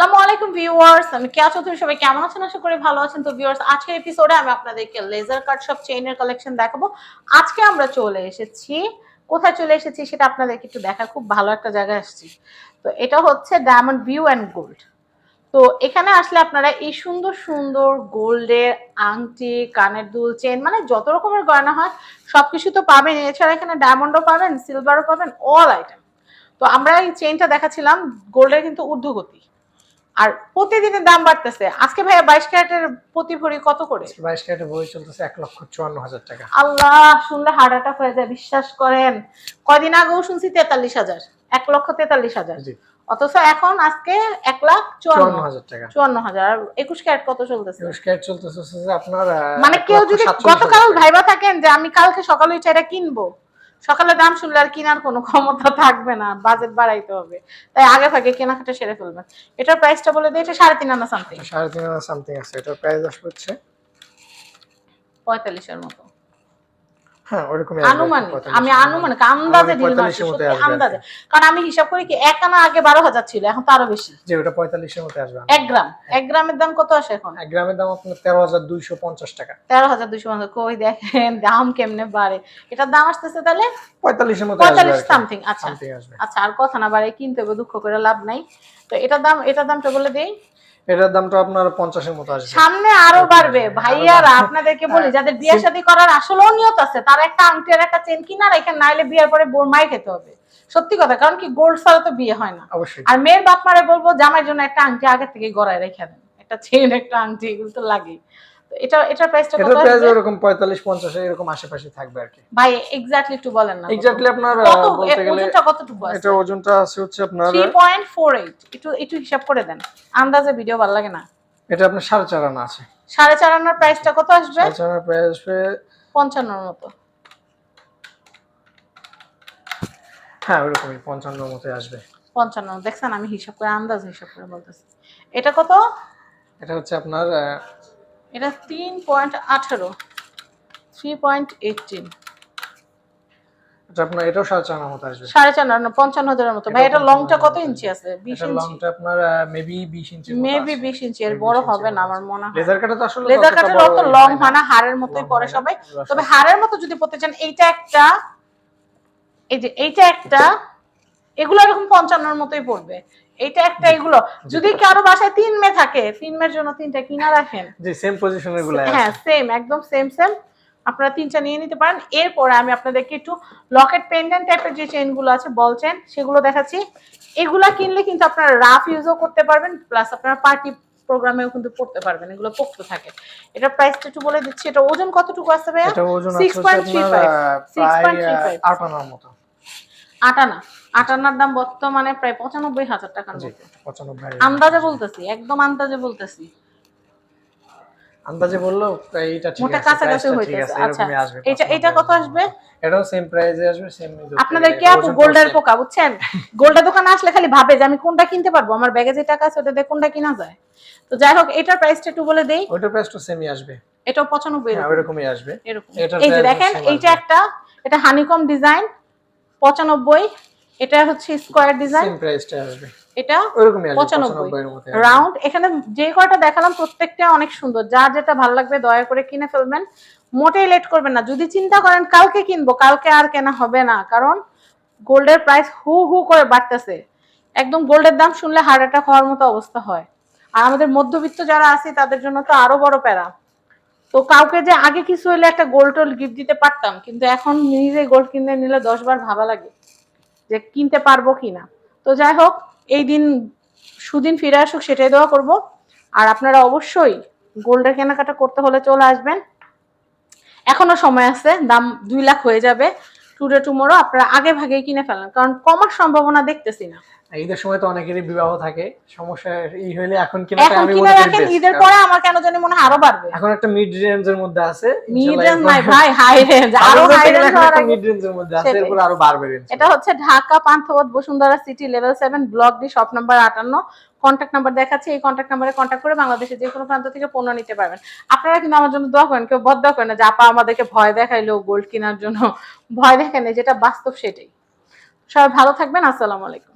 আসসালামু আলাইকুম ভিউয়ার্স, আমি কেয়া চৌধুরী, সবাই কেমন আছেন? আশা করি ভালো আছেন। তো ভিউয়ার্স, আজকের এপিসোডে আমি আপনাদেরকে লেজার কাট সব চেইনের কালেকশন দেখাবো। আজকে আমরা চলে এসেছি, কোথায় চলে এসেছি সেটা আপনাদেরকে একটু দেখা খুব ভালো একটা জায়গায় আসছি। তো এটা হচ্ছে ডায়মন্ড ভিউ অ্যান্ড গোল্ড তো এখানে আসলে আপনারা এই সুন্দর সুন্দর গোল্ডের আংটি, কানের দুল চেন মানে যত রকমের গয়না হয়, সবকিছু তো পাবেন। এছাড়া এখানে ডায়মন্ডও পাবেন সিলভারও পাবেন অল আইটেম তো আমরা এই চেইনটা দেখাচ্ছিলাম গোল্ডের কিন্তু ঊর্ধ্বগতি। আর প্রতিদিনের দাম বাড়তেছে। আজকে ভাইয়া বাইশ ক্যারেটের প্রতি ভরি কত করে? বাইশ ক্যারেটের বই চলতেছে এক লক্ষ চুয়ান্ন হাজার টাকা। আল্লাহ শুনলে হার্ট অ্যাটাক হয়ে যায় বিশ্বাস করেন। কয়দিন আগেও শুনছি তেতাল্লিশ হাজার এক লক্ষ তেতাল্লিশ হাজার। অথচ এখন আজকে এক লাখ চুয়ান্ন হাজার টাকা। চুয়ান্ন হাজার। আর একুশ ক্যারেট কত চলতেছে? একুশ ক্যারেট চলতেছে আপনার মানে কেউ যদি গতকাল ভাইবা থাকেন যে আমি কালকে সকালে এটা কিনবো। সকালে দাম শুনলে আর কেনার কোনো ক্ষমতা থাকবে না বাজেট বাড়াইতে হবে। তাই আগে ভাগে কেনাকাটা সেরে ফেলবেন। এটার প্রাইসটা বলে দিই এটা সাড়ে তিন আনা সামথিং সাড়ে তিন আনা সামথিং আছে এটার প্রাইস আসবে হচ্ছে পঁয়তাল্লিশের মতো। হ্যাঁ ওরকমই আনুমানিক। আমি আনুমানিক আন্দাজে ডিল মারছি পঁয়তাল্লিশের মতো সত্যি আসবে আন্দাজে। কারণ আমি হিসাব করি কি এক আনা আগে বারো হাজার ছিল এখন তো আরও বেশি। যে ওটা পঁয়তাল্লিশের মতো আসবে। এক গ্রাম। এক গ্রামের দাম কত আসে এখন? এক গ্রামের দাম আপনার তেরো হাজার দুইশো পঞ্চাশ টাকা। তেরো হাজার পঞ্চাশ। কই দেখেন দাম কেমনে বাড়ে? এটার দাম আসতেছে তাহলে? পঁয়তাল্লিশের মতো পঁয়তাল্লিশ সামথিং আচ্ছা। আচ্ছা আর কথা না বাড়ে কিনতে হবে দুঃখ করে লাভ নাই। তো এটার দাম এটার দামটা বলে দেই। এটার দামটা আপনার পঞ্চাশের মতো আসবে। সামনে আরও বাড়বে। ভাইয়ারা আপনাদেরকে বলি যাদের বিয়ে শাদী করার আসলে নিয়ত আছে তার একটা আংটি আর একটা চেন কিনা এখানে নাইলে বিয়ের পরে বোর মাই খেতে হবে। সত্যি কথা কারণ কি গোল্ড ছাড়া তো বিয়ে হয় না। অবশ্যই। আর মেয়ের বাপ মারে বলব জামাই জন্য একটা আংটি আগে থেকে গড়ায় রেখে দেন। একটা চেন একটা আংটি এগুলো তো লাগেই। তো এটা এটার প্রাইসটা কত এটার প্রাইস? ওরকম পঁয়তাল্লিশ পঞ্চাশ এরকম আশেপাশে থাকবে আর কি। ভাই এক্স্যাক্টলি একটু বলেন না। এক্স্যাক্টলি আপনার বলতে গেলে ওজনটা কতটুকু আছে? এটা ওজনটা আছে হচ্ছে আপনার থ্রি পয়েন্ট ফোর এইট একটু একটু হিসাব করে দেন। আন্দাজে ভিডিও ভালো লাগে না। এটা আপনার সাড়ে চার আনা আছে। সাড়ে চার আনার প্রাইসটা কত আসবে? সাড়ে চার আনার প্রাইস আসবে পঞ্চান্নর মতো। হ্যাঁ ওরকমই পঞ্চান্ন মতো আসবে। পঞ্চান্ন দেখছেন আমি হিসাব করে আন্দাজ হিসাব করে বলতেছি। এটা কত? এটা হচ্ছে আপনার এটা তিন পয়েন্ট আঠারো থ্রি পয়েন্ট এইটিন আপনার এটাও সাড়ে চার মতো আসবে। সাড়ে চার না পঞ্চান্ন হাজারের মতো। ভাই এটা এটা লংটা কত ইঞ্চি আছে? বিশ ইঞ্চি। লংটা আপনার মেবি বিশ ইঞ্চি মেবি বিশ ইঞ্চি এর বড় হবে না আমার মনে হয়। লেজার কাটা তো আসলে লেজার ততটা অত লং হয় না হাড়ের মতোই পরে সবাই। তবে হাড়ের মতো যদি পড়তে চান এইটা একটা এই যে এইটা একটা এগুলো এরকম পঞ্চান্নর মতোই পড়বে। এইটা একটা এগুলো। যদি কারও বাসায় তিন মেয়ে থাকে তিন মেয়ের জন্য তিনটা কিনা রাখেন। জি সেম পজিশনেরগুলো হ্যাঁ সেম একদম সেম সেম আপনারা তিনটা নিয়ে নিতে পারেন। এরপরে আমি আপনাদেরকে একটু লকেট পেন্ডেন্ট টাইপের যে চেনগুলো আছে বল চেন সেগুলো দেখাচ্ছি। এগুলা কিনলে কিন্তু আপনারা রাফ ইউজও করতে পারবেন প্লাস আপনারা পার্টি প্রোগ্রামেও কিন্তু পড়তে পারবেন। এগুলো পোক্ত থাকে। এটা প্রাইসটা একটু বলে দিচ্ছি। এটা ওজন কতটুকু ভাইয়া? এটা ওজন আছে 6.35 হচ্ছে আপনার আহ, প্রায় 6.35 আহ, আট মতো। আটানা আটানার দাম বর্তমানে প্রায় পঁচানব্বই হাজার টাকার মতো। আন্দাজে বলতেছি একদম আন্দাজে বলতেছি। আন্দাজে বলল এটা ঠিক আছে কাছাকাছি price টা ঠিক হইতেছে। আচ্ছা এটা এটা কত আসবে? এটাও সেম প্রাইসে আসবে সেম আপনাদের কে আপু গোল্ডের পোকা বুঝছেন? গোল্ডের দোকানে আসলে খালি ভাবে যে আমি কোনটা কিনতে পারব আমার ব্যাগে যে টাকা আছে ওটা দিয়ে কোনটা কিনা যায়। তো যাই হোক এটার প্রাইসটা একটু বলে দেই। ওইটার প্রাইস তো সেমই আসবে। এটাও পঁচানব্বই হ্যাঁ এরকম। ওরকমই আসবে। এরকম। এই যে দেখেন এইটা একটা এটা হানিকম ডিজাইন পঁচানব্বই। এটা হচ্ছে স্কোয়ার ডিজাইন সেম প্রাইসটা আসবে। এটা ওরকমই আসবে পঁচানব্বই। 95 এর মধ্যে। রাউন্ড এখানে যে কয়টা দেখালাম প্রত্যেকটা অনেক সুন্দর। যার যেটা ভালো লাগবে দয়া করে কিনে ফেলবেন। মোটেই লেট করবেন না। যদি চিন্তা করেন কালকে কিনবো কালকে আর কেনা হবে না। কারণ গোল্ডের প্রাইস হু হু করে বাড়তেছে। একদম গোল্ডের দাম শুনলে হার্ট অ্যাটাক হওয়ার মতো অবস্থা হয়। আর আমাদের মধ্যবিত্ত যারা আছে তাদের জন্য তো আরও বড় প্যারা। তো কাউকে যে আগে কিছু হলে একটা গোল্ড টোল গিফট দিতে পারতাম কিন্তু এখন নিজে গোল্ড কিনে নিলে দশ বার ভাবা লাগে। যে কিনতে পারব কি না তো যাই হোক, এই দিন সুদিন ফিরে আসুক, সেটাই দেওয়া করব। আর আপনারা অবশ্যই গোল্ডের কেনাকাটা করতে হলে চলে আসবেন। এখনও সময় আছে, দাম দুই লাখ হয়ে যাবে। টুডে টুমোরো আপনারা আগে ভাগে কিনে ফেলেন কারণ কমার সম্ভাবনা দেখতেছি না। ঈদের সময় তো অনেকেরই বিবাহ থাকে সমস্যা ই হইলে এখন কিনা এখন আমি কিনে করি রাখেন ঈদের পরে আমার কেন জানি মনে হয় আরও বাড়বে। এখন একটা মিড রেঞ্জের মধ্যে আছে মিড রেঞ্জ এরপর- নাই ভাই হাই রেঞ্জ আরও আরও হাই রেঞ্জ হওয়ার মিড রেঞ্জের মধ্যে আছে এরপর আরও বাড়বে রেঞ্জ এটা হচ্ছে Dhaka Panthapath Bashundhara city level seven block D shop number আটান্ন কন্ট্যাক্ট নাম্বার দেখাচ্ছে, এই কন্ট্যাক্ট নাম্বারে কন্ট্যাক্ট করে বাংলাদেশে যে কোনো প্রান্ত থেকে পণ্য নিতে পারবেন। আপনারা কিন্তু আমার জন্য দোয়া করেন, কেউ বদ দোয়া করেন না যে, আপা, আমাদেরকে ভয় দেখাইলো গোল্ড কেনার জন্য। ভয় দেখেন যেটা বাস্তব সেটাই। সবাই ভালো থাকবেন, আসসালামু আলাইকুম।